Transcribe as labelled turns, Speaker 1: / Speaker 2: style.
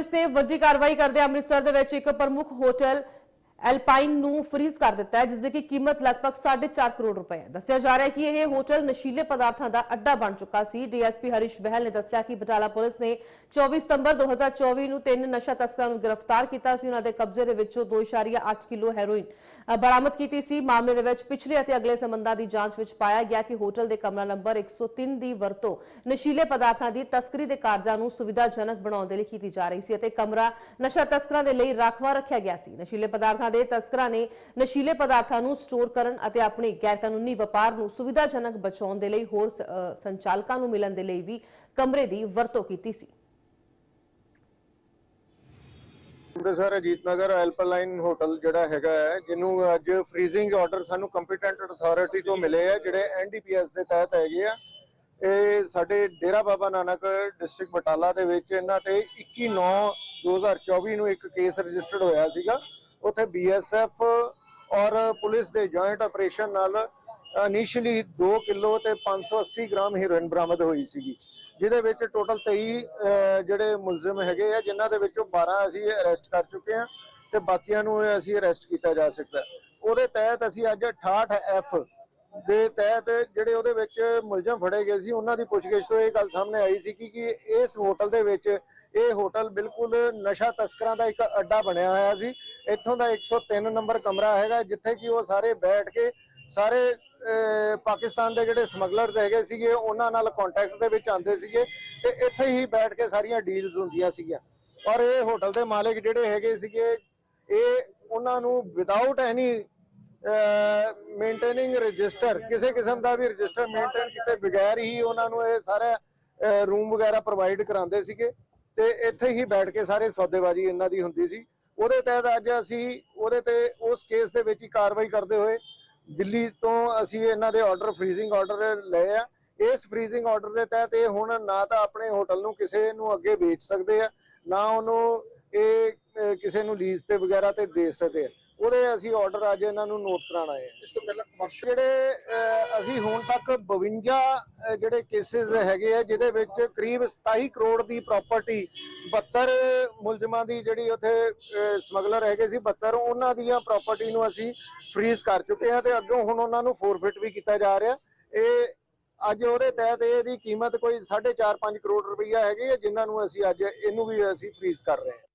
Speaker 1: Police ਨੇ ਵੱਡੀ ਕਾਰਵਾਈ ਕਰਦੇ ਅੰਮ੍ਰਿਤਸਰ ਦੇ ਵਿੱਚ ਇੱਕ ਪ੍ਰਮੁੱਖ ਹੋਟਲ ਐਲਪਾਈਨ ਨੂੰ ਫ੍ਰੀਜ਼ ਕਰ ਦਿੱਤਾ ਹੈ ਜਿਸ ਦੀ ਕਿ ਕੀਮਤ ਲਗਭਗ 4.5 ਕਰੋੜ ਰੁਪਏ ਹੈ। ਦੱਸਿਆ ਜਾ ਰਿਹਾ ਹੈ ਕਿ ਇਹ ਹੋਟਲ ਨਸ਼ੀਲੇ ਪਦਾਰਥਾਂ ਦਾ ਅੱਡਾ ਬਣ ਚੁੱਕਾ ਸੀ। ਡੀਐਸਪੀ ਹਰੀਸ਼ ਬਹਿਲ ਨੇ ਦੱਸਿਆ ਕਿ ਬਟਾਲਾ ਪੁਲਿਸ ਨੇ 24 ਸਤੰਬਰ 2024 ਨੂੰ ਤਿੰਨ ਨਸ਼ਾ ਤਸਕਰਾਂ ਨੂੰ ਗ੍ਰਿਫਤਾਰ ਕੀਤਾ ਸੀ। ਉਹਨਾਂ ਦੇ ਕਬਜ਼ੇ ਦੇ ਵਿੱਚੋਂ 2.8 ਕਿਲੋ ਹੈਰੋਇਨ ਬਰਾਮਦ ਕੀਤੀ ਸੀ। ਮਾਮਲੇ ਦੇ ਵਿੱਚ ਪਿਛਲੇ ਅਤੇ ਅਗਲੇ ਸੰਬੰਧਾਂ ਦੀ ਜਾਂਚ ਵਿੱਚ ਪਾਇਆ ਗਿਆ ਕਿ ਹੋਟਲ ਦੇ ਕਮਰਾ ਨੰਬਰ 103 ਦੀ ਵਰਤੋਂ ਨਸ਼ੀਲੇ ਪਦਾਰਥਾਂ ਦੀ ਤਸਕਰੀ ਦੇ ਕਾਰਜਾਂ ਨੂੰ ਸੁਵਿਧਾਜਨਕ ਬਣਾਉਣ ਦੇ ਲਈ ਕੀਤੀ ਜਾ ਰਹੀ ਸੀ ਅਤੇ ਕਮਰਾ ਨਸ਼ਾ ਤਸਕਰਾਂ ਦੇ ਲਈ ਰਾਖਵਾ ਰੱਖਿਆ ਗਿਆ ਸੀ। ਨਸ਼ੀਲੇ ਪਦਾਰਥਾਂ ਦੇ ਤਸਕਰਾਂ ਨੇ ਨਸ਼ੀਲੇ ਪਦਾਰਥਾਂ ਨੂੰ ਸਟੋਰ ਕਰਨ ਅਤੇ ਆਪਣੇ ਗੈਰਕਾਨੂੰਨੀ ਵਪਾਰ ਨੂੰ ਸੁਵਿਧਾਜਨਕ ਬਚਾਉਣ ਦੇ ਲਈ ਹੋਰ ਸੰਚਾਲਕਾਂ ਨੂੰ ਮਿਲਣ ਦੇ ਲਈ ਵੀ ਕਮਰੇ ਦੀ ਵਰਤੋਂ ਕੀਤੀ ਸੀ।
Speaker 2: ਅੰਮ੍ਰਿਤਸਰ ਅਜੀਤ ਨਗਰ ਐਲਪਲਾਈਨ ਹੋਟਲ ਜਿਹੜਾ ਹੈਗਾ ਹੈ, ਜਿਹਨੂੰ ਅੱਜ ਫ੍ਰੀਜ਼ਿੰਗ ਆਰਡਰ ਸਾਨੂੰ ਕੰਪੀਟੈਂਟ ਅਥਾਰਟੀ ਤੋਂ ਮਿਲੇ ਆ, ਜਿਹੜੇ ਐਨਡੀਪੀਐਸ ਦੇ ਤਹਿਤ ਹੈਗੇ ਆ। ਇਹ ਸਾਡੇ ਡੇਰਾ ਬਾਬਾ ਨਾਨਕ ਡਿਸਟ੍ਰਿਕਟ ਬਟਾਲਾ ਦੇ ਵਿੱਚ ਇਹਨਾਂ ਤੇ 21 9 2024 ਨੂੰ ਇੱਕ ਕੇਸ ਰਜਿਸਟਰਡ ਹੋਇਆ ਸੀਗਾ। ਉੱਥੇ ਬੀਐਸਐਫ ਔਰ ਪੁਲਿਸ ਦੇ ਜੁਆਇੰਟ ਆਪਰੇਸ਼ਨ ਨਾਲ ਇਨੀਸ਼ੀਅਲੀ 2 ਕਿਲੋ ਤੇ 580 ਗ੍ਰਾਮ ਹੀਰੋਇਨ ਬਰਾਮਦ ਹੋਈ ਸੀਗੀ, ਜਿਹਦੇ ਵਿੱਚ ਟੋਟਲ 23 ਜਿਹੜੇ ਮੁਲਜ਼ਮ ਹੈਗੇ ਆ, ਜਿਨ੍ਹਾਂ ਦੇ ਵਿੱਚੋਂ 12 ਅਸੀਂ ਅਰੈਸਟ ਕਰ ਚੁੱਕੇ ਆ ਤੇ ਬਾਕੀਆਂ ਨੂੰ ਅਸੀਂ ਅਰੈਸਟ ਕੀਤਾ ਜਾ ਸਕਦਾ। ਉਹਦੇ ਤਹਿਤ ਅਸੀਂ ਅੱਜ 68 ਐਫ ਦੇ ਤਹਿਤ ਜਿਹੜੇ ਉਹਦੇ ਵਿੱਚ ਮੁਲਜ਼ਮ ਫੜੇ ਗਏ ਸੀ, ਉਹਨਾਂ ਦੀ ਪੁੱਛਗਿੱਛ ਤੋਂ ਇਹ ਗੱਲ ਸਾਹਮਣੇ ਆਈ ਸੀ ਕਿ ਇਸ ਹੋਟਲ ਦੇ ਵਿੱਚ ਇਹ ਹੋਟਲ ਬਿਲਕੁਲ ਨਸ਼ਾ ਤਸਕਰਾਂ ਦਾ ਇੱਕ ਅੱਡਾ ਬਣਿਆ ਹੋਇਆ ਸੀ ਇੱਥੋਂ ਦਾ 103 ਨੰਬਰ ਕਮਰਾ ਹੈਗਾ, ਜਿੱਥੇ ਕਿ ਉਹ ਸਾਰੇ ਬੈਠ ਕੇ ਸਾਰੇ ਪਾਕਿਸਤਾਨ ਦੇ ਜਿਹੜੇ ਸਮਗਲਰਸ ਹੈਗੇ ਸੀਗੇ, ਉਹਨਾਂ ਨਾਲ ਕੰਟੈਕਟ ਦੇ ਵਿੱਚ ਆਉਂਦੇ ਸੀਗੇ ਤੇ ਇੱਥੇ ਹੀ ਬੈਠ ਕੇ ਸਾਰੀਆਂ ਡੀਲਸ ਹੁੰਦੀਆਂ ਸੀਗੀਆਂ। ਔਰ ਇਹ ਹੋਟਲ ਦੇ ਮਾਲਕ ਜਿਹੜੇ ਹੈਗੇ ਸੀਗੇ, ਇਹ ਉਹਨਾਂ ਨੂੰ ਵਿਦਆਊਟ ਐਨੀ ਮੇਨਟੇਨਿੰਗ ਰਜਿਸਟਰ ਕਿਸੇ ਕਿਸਮ ਦਾ ਵੀ ਰਜਿਸਟਰ ਮੇਨਟੇਨ ਕੀਤੇ ਬਗੈਰ ਹੀ ਉਹਨਾਂ ਨੂੰ ਇਹ ਸਾਰਾ ਰੂਮ ਵਗੈਰਾ ਪ੍ਰੋਵਾਈਡ ਕਰਾਉਂਦੇ ਸੀਗੇ ਤੇ ਇੱਥੇ ਹੀ ਬੈਠ ਕੇ ਸਾਰੇ ਸੌਦੇਬਾਜ਼ੀ ਇਹਨਾਂ ਦੀ ਹੁੰਦੀ ਸੀ। ਉਹਦੇ ਤਹਿਤ ਅੱਜ ਅਸੀਂ ਉਹਦੇ ਤੇ ਉਸ ਕੇਸ ਦੇ ਵਿੱਚ ਹੀ ਕਾਰਵਾਈ ਕਰਦੇ ਹੋਏ ਦਿੱਲੀ ਤੋਂ ਅਸੀਂ ਇਹਨਾਂ ਦੇ ਆਰਡਰ ਫ੍ਰੀਜ਼ਿੰਗ ਆਰਡਰ ਲਏ ਆ। ਇਸ ਫ੍ਰੀਜ਼ਿੰਗ ਆਰਡਰ ਦੇ ਤਹਿਤ ਇਹ ਹੁਣ ਨਾ ਤਾਂ ਆਪਣੇ ਹੋਟਲ ਨੂੰ ਕਿਸੇ ਨੂੰ ਅੱਗੇ ਵੇਚ ਸਕਦੇ ਆ, ਨਾ ਉਹਨੂੰ ਇਹ ਕਿਸੇ ਨੂੰ ਲੀਜ਼ ਤੇ ਵਗੈਰਾ ਤੇ ਦੇ ਸਕਦੇ ਆ। ਉਹਦੇ ਅਸੀਂ ਆਰਡਰ ਅੱਜ ਇਹਨਾਂ ਨੂੰ ਨੋਟ ਆਏ ਆ
Speaker 3: ਇਸ ਤੋਂ ਪਹਿਲਾਂ ਕਮਰਸ਼ੀਅਲ
Speaker 2: ਜਿਹੜੇ ਅਸੀਂ ਹੁਣ ਤੱਕ 52 ਅਹ, ਜਿਹੜੇ ਕੇਸਿਸ ਹੈਗੇ ਆ ਜਿਹਦੇ ਵਿੱਚ ਕਰੀਬ 27 ਕਰੋੜ ਦੀ ਪ੍ਰਾਪਰਟੀ 72 ਮੁਲਜ਼ਮਾਂ ਦੀ ਜਿਹੜੀ ਉੱਥੇ ਸਮਗਲਰ ਹੈਗੇ ਸੀ 72 ਉਹਨਾਂ ਦੀਆਂ ਪ੍ਰਾਪਰਟੀ ਨੂੰ ਅਸੀਂ ਫ੍ਰੀਜ਼ ਕਰ ਚੁੱਕੇ ਆ ਤੇ ਅੱਗੋਂ ਹੁਣ ਉਹਨਾਂ ਨੂੰ ਫੋਰਫਿਟ ਵੀ ਕੀਤਾ ਜਾ ਰਿਹਾ। ਇਹ ਅੱਜ ਉਹਦੇ ਤਹਿਤ ਇਹਦੀ ਕੀਮਤ ਕੋਈ 4.5 5 ਕਰੋੜ ਰੁਪਈਆ ਹੈਗੀ ਹੈ ਜਿਨ੍ਹਾਂ ਨੂੰ ਅਸੀਂ ਅੱਜ ਇਹਨੂੰ ਵੀ ਅਸੀਂ ਫ੍ਰੀਜ਼ ਕਰ ਰਹੇ ਹਾਂ।